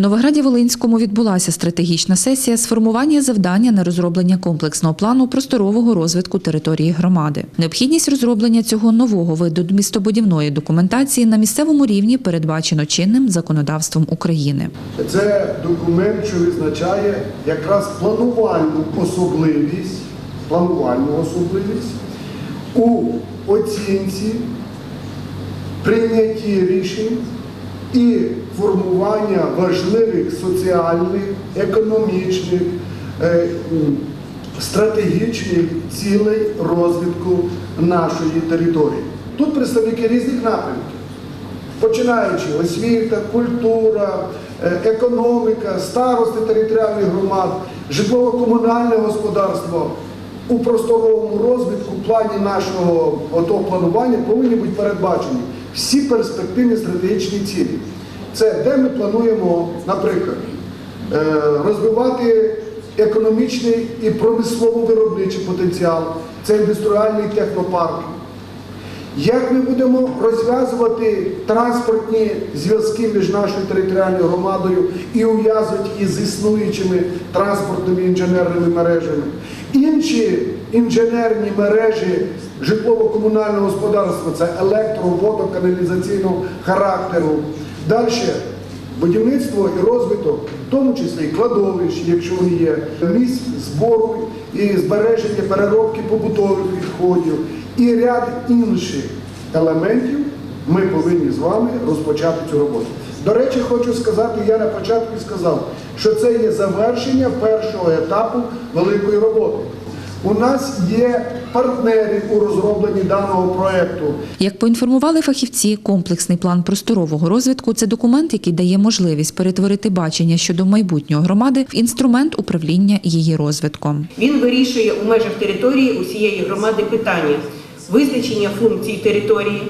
Новограді Волинському відбулася стратегічна сесія з формування завдання на розроблення комплексного плану просторового розвитку території громади. Необхідність розроблення цього нового виду містобудівної документації на місцевому рівні передбачено чинним законодавством України. Це документ, що визначає якраз планувальну особливість, планувальну особливість у оцінці, прийнятті рішень і формування важливих соціальних, економічних, е, стратегічних цілей розвитку нашої території. Тут представники різних напрямків починаючи освіта, культура, е, економіка, старости територіальних громад, житлово-комунальне господарство у просторовому розвитку в плані нашого планування повинні бути передбачені всі перспективні стратегічні цілі. Це де ми плануємо, наприклад, е, розвивати економічний і промислово-виробничий потенціал, це індустріальний технопарк. Як ми будемо розв'язувати транспортні зв'язки між нашою територіальною громадою і ув'язувати її з існуючими транспортними інженерними мережами? Інші інженерні мережі житлово-комунального господарства це електро, водо, каналізаційного характеру. Далі будівництво і розвиток, в тому числі і кладовищ, якщо вони є, місць збору і збереження переробки побутових відходів і ряд інших елементів ми повинні з вами розпочати цю роботу. До речі, хочу сказати, я на початку сказав, що це є завершення першого етапу великої роботи. У нас є партнери у розробленні даного проекту. Як поінформували фахівці, комплексний план просторового розвитку це документ, який дає можливість перетворити бачення щодо майбутнього громади в інструмент управління її розвитком. Він вирішує у межах території усієї громади питання визначення функцій території,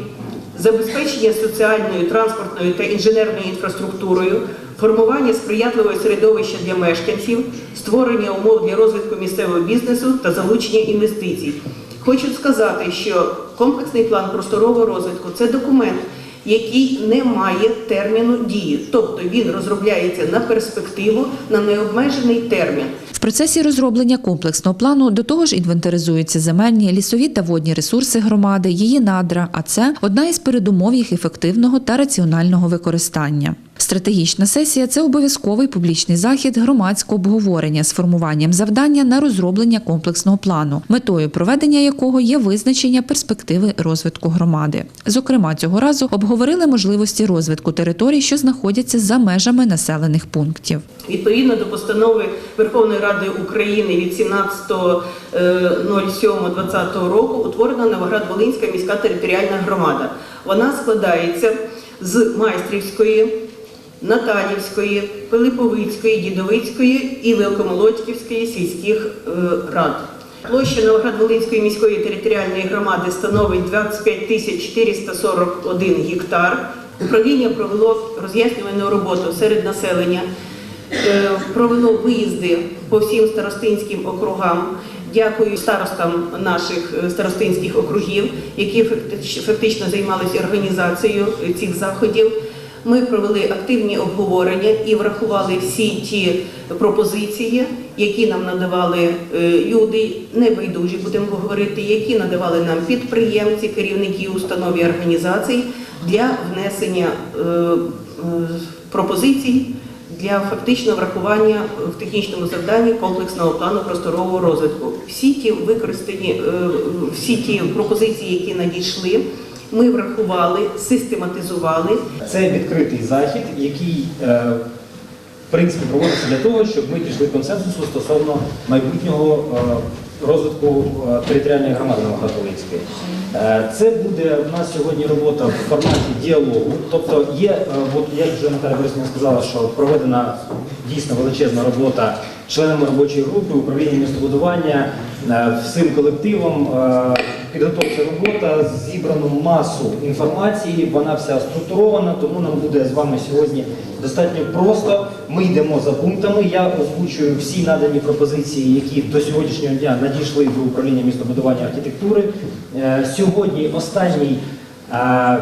забезпечення соціальною, транспортною та інженерною інфраструктурою, формування сприятливого середовища для мешканців, створення умов для розвитку місцевого бізнесу та залучення інвестицій. Хочу сказати, що комплексний план просторового розвитку це документ, який не має терміну дії, тобто він розробляється на перспективу на необмежений термін. В процесі розроблення комплексного плану до того ж інвентаризуються земельні, лісові та водні ресурси громади, її надра, а це одна із передумов їх ефективного та раціонального використання. Стратегічна сесія це обов'язковий публічний захід громадського обговорення з формуванням завдання на розроблення комплексного плану, метою проведення якого є визначення перспективи розвитку громади. Зокрема, цього разу обговорили можливості розвитку територій, що знаходяться за межами населених пунктів. Відповідно до постанови Верховної Ради України від 17.07.2020 року утворена Новоград-Волинська міська територіальна громада. Вона складається з Майстрівської, Наталівської, Пилиповицької, Дідовицької і Великомолодьківської сільських е, рад. Площа Новоград-Волинської міської територіальної громади становить 25 тисяч 441 гектар. Управління провело роз'яснювальну роботу серед населення, е, провело виїзди по всім старостинським округам. Дякую старостам наших е, старостинських округів, які фактич- фактично займалися організацією цих заходів. Ми провели активні обговорення і врахували всі ті пропозиції, які нам надавали е, люди, небайдужі будемо говорити, які надавали нам підприємці, керівники установ і організацій для внесення е, е, пропозицій для фактичного врахування в технічному завданні комплексного плану просторового розвитку. Всі ті використані, всі ті пропозиції, які надійшли, ми врахували, систематизували Це відкритий захід, який е, в принципі проводиться для того, щоб ми дійшли консенсусу стосовно майбутнього е, розвитку е, територіальної громади Новоград-Волинської. Це буде у нас сьогодні робота в форматі діалогу. Тобто є, от як вже Наталя Борисівна сказала, що проведена дійсно величезна робота членами робочої групи, управління містобудування, всім колективом. Підготовча робота, зібрану масу інформації, вона вся структурована, тому нам буде з вами сьогодні достатньо просто. Ми йдемо за пунктами. Я озвучую всі надані пропозиції, які до сьогоднішнього дня надійшли до управління містобудування архітектури. Е, Сьогодні останній е,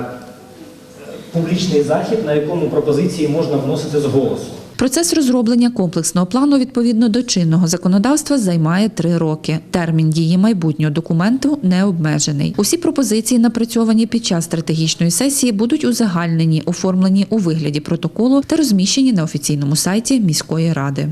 публічний захід, на якому пропозиції можна вносити з голосу. Процес розроблення комплексного плану відповідно до чинного законодавства займає три роки. Термін дії майбутнього документу не обмежений. Усі пропозиції, напрацьовані під час стратегічної сесії, будуть узагальнені, оформлені у вигляді протоколу та розміщені на офіційному сайті міської ради.